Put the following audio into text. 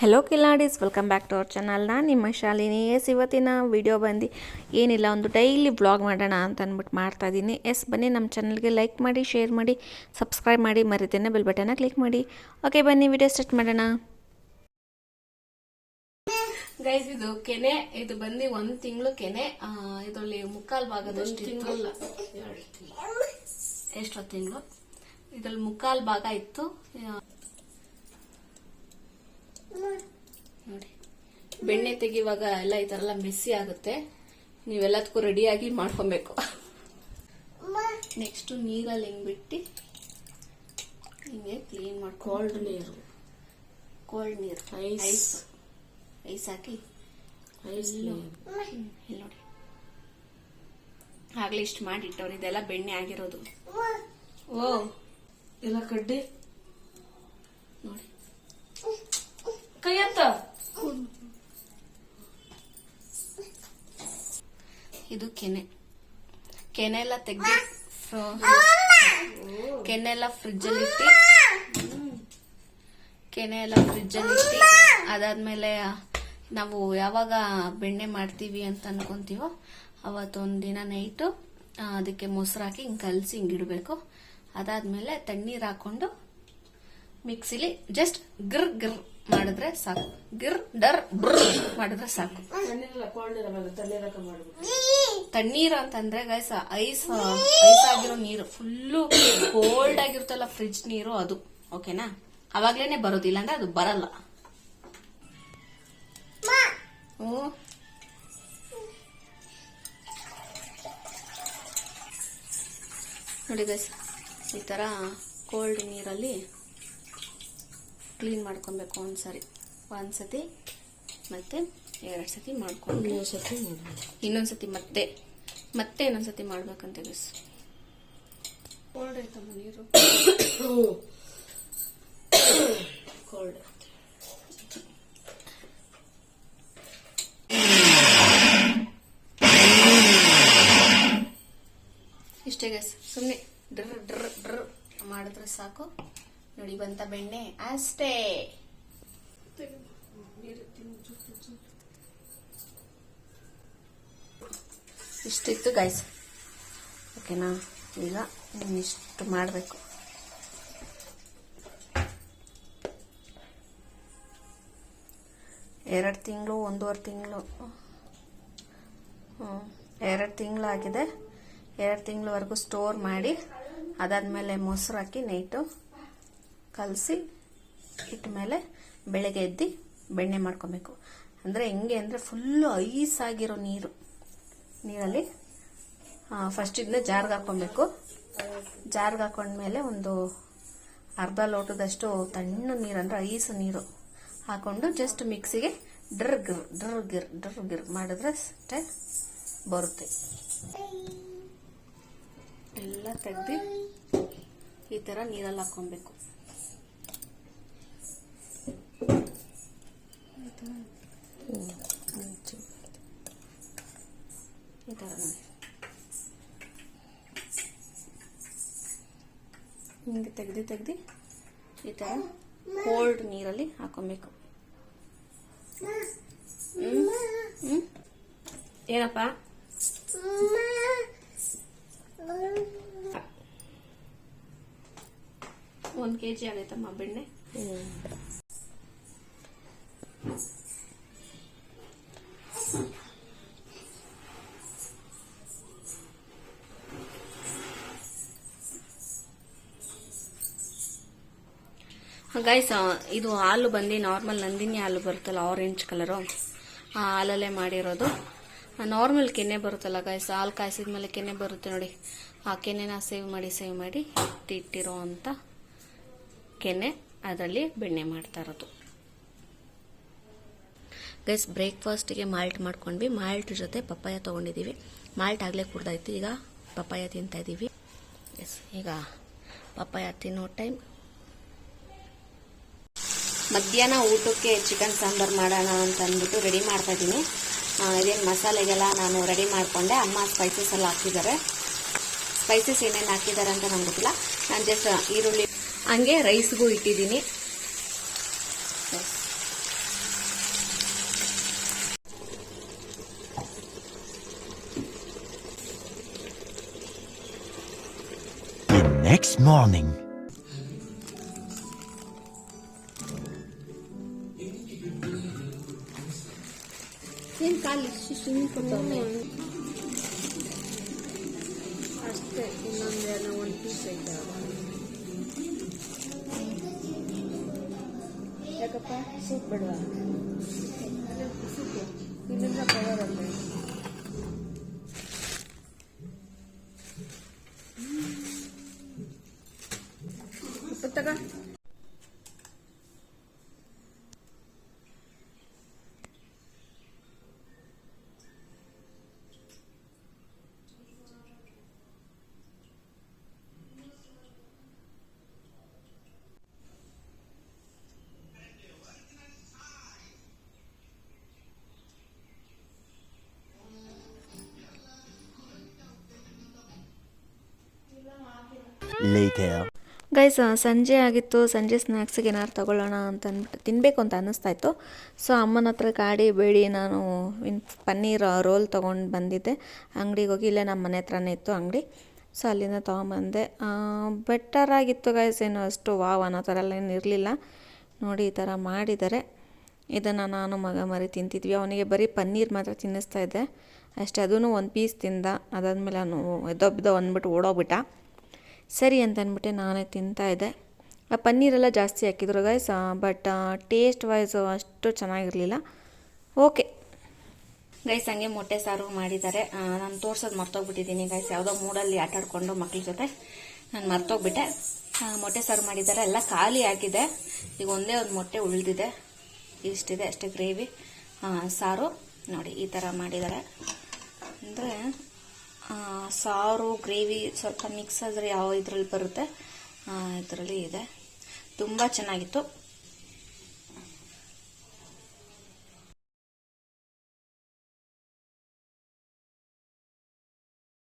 Hello ಕಿಲಾಡೀಸ್ welcome back to our channel ನಾನು ನಿಮ್ಮ Shalini. S ಇವತ್ತಿನ ವಿಡಿಯೋ ಬಂದು ಏನಿಲ್ಲ ಒಂದು ಡೈಲಿ ಬ್ಲಾಗ್ ಮಾಡೋಣ ಅಂತ ಅಂದ್ಬಿಟ್ಟು ಮಾಡ್ತಾ ಇದ್ದೀನಿ ಎಸ್ ಬನ್ನಿ ನಮ್ಮ ಚಾನಲ್ಗೆ ಲೈಕ್ ಮಾಡಿ ಶೇರ್ ಮಾಡಿ ಸಬ್ಸ್ಕ್ರೈಬ್ ಮಾಡಿ ಮರಿತೇನೆ ಬೆಲ್ ಬಟನ್ನ ಕ್ಲಿಕ್ ಮಾಡಿ. ಓಕೆ ಬನ್ನಿ ವಿಡಿಯೋ ಸ್ಟಾರ್ಟ್ ಮಾಡೋಣ. ಗೈಸ್ ಇದು ಕೆನೆ ಇದು ಬಂದು ಒಂದು ತಿಂಗಳು ಕೆನೆ. ಇದರಲ್ಲಿ ಮುಕ್ಕಾಲು ಭಾಗದಷ್ಟು ತಿಂಗಳು ಎಷ್ಟೋ ತಿಂಗಳು. ಇದ್ರಲ್ಲಿ ಮುಕ್ಕಾಲು ಭಾಗ ಇತ್ತು. ನೋಡಿ. ಬೆಣ್ಣೆ ತೆಗಿವಾಗ ಎಲ್ಲ ಈ ತರ ಎಲ್ಲ ಮೆಸ್ಸಿ ಆಗುತ್ತೆ. ನೀವೆಲ್ಲದಕ್ಕೂ ರೆಡಿಯಾಗಿ ಮಾಡ್ಕೊಬೇಕು. ನೆಕ್ಸ್ಟ್ ನೀರಲ್ಲಿ ಹಿಂಗ್ ಬಿಟ್ಟು? ಹಿಂಗೆ ಕ್ಲೀನ್ ಮಾಡಿ ಕೋಲ್ಡ್ ನೀರು. ಕೋಲ್ಡ್ ನೀರು. ಐಸ್ ಐಸ್ ಹಾಕಿ. ಐಸ್ ಇಲ್ಲಿ ನೋಡಿ. ಆಗ್ಲಿ ಇಷ್ಟು ಮಾಡಿಟ್ಟವ್ರು. ಇದೆಲ್ಲ ಬೆಣ್ಣೆ ಆಗಿರೋದು. ಓ ಎಲ್ಲ ಕಡ್ಡಿ? ನೋಡಿ. ಕೈ ಅಂತ ಇದು ಕೆನೆ. ಕೆನೆ ಎಲ್ಲ ತೆಗ್ದು ಕೆನೆ ಎಲ್ಲ ಫ್ರಿಜ್ ಅಲ್ಲಿ ಇಟ್ಟು ಕೆನೆ ಎಲ್ಲ ಫ್ರಿಜ್ ಅಲ್ಲಿ ಇಟ್ಟು ಅದಾದ್ಮೇಲೆ ನಾವು ಯಾವಾಗ ಬೆಣ್ಣೆ ಮಾಡ್ತೀವಿ ಅಂತ ಅನ್ಕೊಂತೀವೋ ಅವತ್ತೊಂದಿನ ದಿನ ನೈಟು ಅದಕ್ಕೆ ಮೊಸರು ಹಾಕಿ ಹಿಂಗೆ ಕಲಸಿ ಹಿಂಗೆ ಇಡಬೇಕು. ಅದಾದ್ಮೇಲೆ ತಣ್ಣೀರು ಹಾಕೊಂಡು ಮಿಕ್ಸಿಲಿ ಜಸ್ಟ್ ಗಿರ್ ಗಿರ್ ಮಾಡಿದ್ರೆ ಸಾಕು. ಗಿರ್ ಡರ್ ಬ್ರ ಮಾಡಿದ್ರೆ ಸಾಕು. ತಣ್ಣೀರ ಅಂತಂದ್ರೆ ಗೈಸ್ ಐಸ್ ಐಸ್ ಆಗಿರೋ ನೀರು. ಫುಲ್ಲು ಕೋಲ್ಡ್ ಆಗಿರುತ್ತಲ್ಲ ಫ್ರಿಜ್ ನೀರು ಅದು. ಓಕೆನಾ ಅವಾಗ್ಲೇನೆ ಬರೋದಿಲ್ಲ ಅಂದ್ರೆ ಅದು ಬರಲ್ಲ. ಓ. ನೋಡಿ ಗೈಸ್ ಈ ತರ ಕೋಲ್ಡ್ ನೀರಲ್ಲಿ ಕ್ಲೀನ್ ಮಾಡ್ಕೊಬೇಕು ಒಂದ್ಸರಿ. ಒಂದ್ಸತಿ ಮತ್ತೆ ಎರಡ್ ಸತಿ ಮಾಡ್ಕೊಂಡು ಇನ್ನೊಂದ್ ಸತಿ ಇನ್ನೊಂದು ಇನ್ನೊಂದ್ಸತಿ ಮತ್ತೆ ಮತ್ತೆ ಇನ್ನೊಂದ್ಸತಿ ಮಾಡ್ಬೇಕಂತ ಗಸ್ ಕೋಲ್ಡ್ ಆಯ್ತಮ್ಮ ನೀರು? ಕೋಲ್ಡ್ ಇಷ್ಟೇ ಗಸ್ ಸುಮ್ಮನೆ ಡ್ರ ಡ್ರ ಡ್ರ ಮಾಡಿದ್ರೆ ಸಾಕು. ನೋಡಿ ಬಂತ ಬೆಣ್ಣೆ, ಅಷ್ಟೇ. ಇಷ್ಟಿತ್ತು ಗೈಸ್ ಓಕೆನಾ ಈಗ ಇಷ್ಟು ಮಾಡಬೇಕು. ಎರಡು ತಿಂಗಳು, ಒಂದೂವರೆ ತಿಂಗಳು. ಹ್ಞೂ ಎರಡು ತಿಂಗಳಾಗಿದೆ ಎರಡು ತಿಂಗಳವರೆಗೂ ಸ್ಟೋರ್ ಮಾಡಿ, ಅದಾದಮೇಲೆ ಮೊಸರು ಹಾಕಿ ನೈಟು ಕಲಸಿ ಇಟ್ಟ ಮೇಲೆ ಬೆಳಗ್ಗೆ ಎದ್ದು ಬೆಣ್ಣೆ ಮಾಡ್ಕೊಬೇಕು. ಅಂದರೆ ಹೆಂಗೆ ಅಂದರೆ ಫುಲ್ಲು ಐಸ್ ಆಗಿರೋ ನೀರು. ನೀರಲ್ಲಿ ಫಸ್ಟ್ ಇದನ್ನ ಜಾರ್ಗೆ ಹಾಕ್ಕೊಬೇಕು. ಜಾರ್ಗೆ ಹಾಕೊಂಡ್ಮೇಲೆ ಒಂದು ಅರ್ಧ ಲೋಟದಷ್ಟು ತಣ್ಣ ನೀರು, ಅಂದರೆ ಐಸ್ ನೀರು ಹಾಕೊಂಡು ಜಸ್ಟ್ ಮಿಕ್ಸಿಗೆ ಡ್ರ್ ಗಿರ್ ಡ್ರ್ ಗಿರ್ ಮಾಡಿದ್ರೆ ಅಷ್ಟೇ ಬರುತ್ತೆ. ಎಲ್ಲ ತೆಗ್ದು ಈ ಥರ ನೀರಲ್ಲಿ ಹಾಕೊಬೇಕು ಈ ಥರ ಹಿಂಗೆ ತೆಗ್ದು ತೆಗ್ದು ಈ ಥರ ಕೋಲ್ಡ್ ನೀರಲ್ಲಿ ಹಾಕೊಬೇಕು? ಏನಪ್ಪ? ಒಂದು ಕೆ ಜಿ ಆಗೈತಮ್ಮ ಬೆಣ್ಣೆ? ಗೈಸ್ ಇದು ಹಾಲು ಬಂದು ನಾರ್ಮಲ್ ನಂದಿನಿ ಹಾಲು ಬರುತ್ತಲ್ಲ ಆರೆಂಜ್ ಕಲರು ಆ ಹಾಲಲ್ಲೇ ಮಾಡಿರೋದು. ನಾರ್ಮಲ್ ಕೆನೆ ಬರುತ್ತಲ್ಲ ಗೈಸ್ ಹಾಲು ಕಾಯಿಸಿದ ಮೇಲೆ ಕೆನೆ ಬರುತ್ತೆ ನೋಡಿ. ಆ ಕೆನೆನ ಸೇವ್ ಮಾಡಿ ಸೇವ್ ಮಾಡಿ ಇಟ್ಟಿಟ್ಟಿರೋ ಅಂತ ಕೆನೆ ಅದರಲ್ಲಿ ಬೆಣ್ಣೆ ಮಾಡ್ತಾ ಇರೋದು. ಗೈಸ್ ಬ್ರೇಕ್ಫಾಸ್ಟಿಗೆ ಮಾಲ್ಟ್ ಮಾಡ್ಕೊಂಡ್ವಿ. ಮಾಲ್ಟ್ ಜೊತೆ ಪಪ್ಪಾಯ ತೊಗೊಂಡಿದ್ದೀವಿ ಮಾಲ್ಟ್ ಆಗಲೇ ಕುಡ್ದಾಯ್ತು. ಈಗ ಪಪ್ಪಾಯ ತಿಂತಾ ಇದ್ದೀವಿ ಎಸ್ ಈಗ ಪಪ್ಪಾಯ ತಿನ್ನೋ ಟೈಮ್ ಮಧ್ಯಾಹ್ನ ಊಟಕ್ಕೆ ಚಿಕನ್ ಸಾಂಬಾರು ಮಾಡೋಣ ಅಂತ ಅಂದ್ಬಿಟ್ಟು ರೆಡಿ ಮಾಡ್ತಾ ಮಾಡ್ತಾಯಿದ್ದೀನಿ ಇದೇನು ಮಸಾಲೆಗೆಲ್ಲ ನಾನು ರೆಡಿ ಮಾಡಿಕೊಂಡೆ. ಅಮ್ಮ ಸ್ಪೈಸಸ್ ಎಲ್ಲ ಹಾಕಿದ್ದಾರೆ. ಸ್ಪೈಸಸ್ ಏನೇನು ಹಾಕಿದ್ದಾರೆ ಅಂತ ನಂಗೆ ಗೊತ್ತಿಲ್ಲ. ನಾನು ಜಸ್ಟ್ ಈರುಳ್ಳಿ, ಹಂಗೆ ರೈಸ್ಗೂ ಇಟ್ಟಿದ್ದೀನಿ. Next morning. ಏನು ಖಾಲಿ ಸ್ವಿಮ್ಮಿಂಗ್ ಕೊಡ್ತಾವೆ ಅಷ್ಟೇ ಇನ್ನೊಂದೇನೋ ಒಂದು ಪೀಸ್ ಐತೆ ಯಾಕಪ್ಪ ಸೂಪ್ ಬೇಡವಾ Later. ಗೈಸ್ ಸಂಜೆ ಆಗಿತ್ತು. ಸಂಜೆ ಸ್ನ್ಯಾಕ್ಸಿಗೆ ಏನಾದ್ರು ತಗೊಳ್ಳೋಣ ಅಂತ ಅಂದ್ಬಿಟ್ಟು ತಿನ್ನಬೇಕು ಅಂತ ಅನ್ನಿಸ್ತಾ ಇತ್ತು ಸೊ ಅಮ್ಮನ ಹತ್ರ ಗಾಡಿ ಬೇಡಿ, ನಾನು ಇನ್ ಪನ್ನೀರ್ ರೋಲ್ ತೊಗೊಂಡು ಬಂದಿದ್ದೆ. ಅಂಗಡಿಗೆ ಹೋಗಿ ಇಲ್ಲೇ ನಮ್ಮ ಮನೆ ಹತ್ರನೇ ಇತ್ತು ಅಂಗಡಿ. ಸೊ ಅಲ್ಲಿಂದ ತೊಗೊಂಬಂದೆ. ಬೆಟರ್ ಆಗಿತ್ತು ಗೈಸ್ ಏನು ಅಷ್ಟು ವಾವ್ ಅನ್ನೋ ಥರ ಎಲ್ಲ ಏನು ಇರಲಿಲ್ಲ. ನೋಡಿ, ಈ ಥರ ಮಾಡಿದ್ದಾರೆ. ಇದನ್ನು ನಾನು ಮಗ ಮರಿ ತಿಂತಿದ್ವಿ. ಅವನಿಗೆ ಬರೀ ಪನ್ನೀರ್ ಮಾತ್ರ ತಿನ್ನಿಸ್ತಾ ಇದ್ದೆ. ಅಷ್ಟೇ ಅದೂ ಒಂದು ಪೀಸ್ ತಿಂದ. ಅದಾದಮೇಲೆ ಅವನು ಎದ್ದೊಬ್ಬಿದ್ದ ಅಂದ್ಬಿಟ್ಟು ಓಡೋಗ್ಬಿಟ್ಟ. ಸರಿ ಅಂತ ಅಂದ್ಬಿಟ್ಟು ನಾನೇ ತಿಂತಾ ಇದ್ದೆ. ಆ ಪನ್ನೀರೆಲ್ಲ ಜಾಸ್ತಿ ಹಾಕಿದ್ರು ಗೈಸ್ ಬಟ್ ಟೇಸ್ಟ್ ವೈಸು ಅಷ್ಟು ಚೆನ್ನಾಗಿರಲಿಲ್ಲ. ಓಕೆ ಗೈಸ್ ಹಂಗೆ ಮೊಟ್ಟೆ ಸಾರು ಮಾಡಿದ್ದಾರೆ. ನಾನು ತೋರ್ಸೋದು ಮರ್ತೋಗ್ಬಿಟ್ಟಿದ್ದೀನಿ ಗೈಸ್ ಯಾವುದೋ ಮೂಡಲ್ಲಿ ಆಟಾಡಿಕೊಂಡು ಮಕ್ಕಳ ಜೊತೆ. ನಾನು ಮರ್ತೋಗ್ಬಿಟ್ಟೆ. ಮೊಟ್ಟೆ ಸಾರು ಮಾಡಿದ್ದಾರೆ. ಎಲ್ಲ ಖಾಲಿ ಆಗಿದೆ. ಈಗ ಒಂದೇ ಒಂದು ಮೊಟ್ಟೆ ಉಳಿದಿದೆ. ಇಷ್ಟಿದೆ ಅಷ್ಟೇ ಗ್ರೇವಿ ಸಾರು. ನೋಡಿ, ಈ ಥರ ಮಾಡಿದ್ದಾರೆ. ಅಂದರೆ ಸಾರು ಗ್ರೇವಿ ಸ್ವಲ್ಪ ಮಿಕ್ಸ್ ಆದರೆ ಯಾವ ಇದರಲ್ಲಿ ಬರುತ್ತೆ? ಇದರಲ್ಲಿ ಇದೆ. ತುಂಬ ಚೆನ್ನಾಗಿತ್ತು.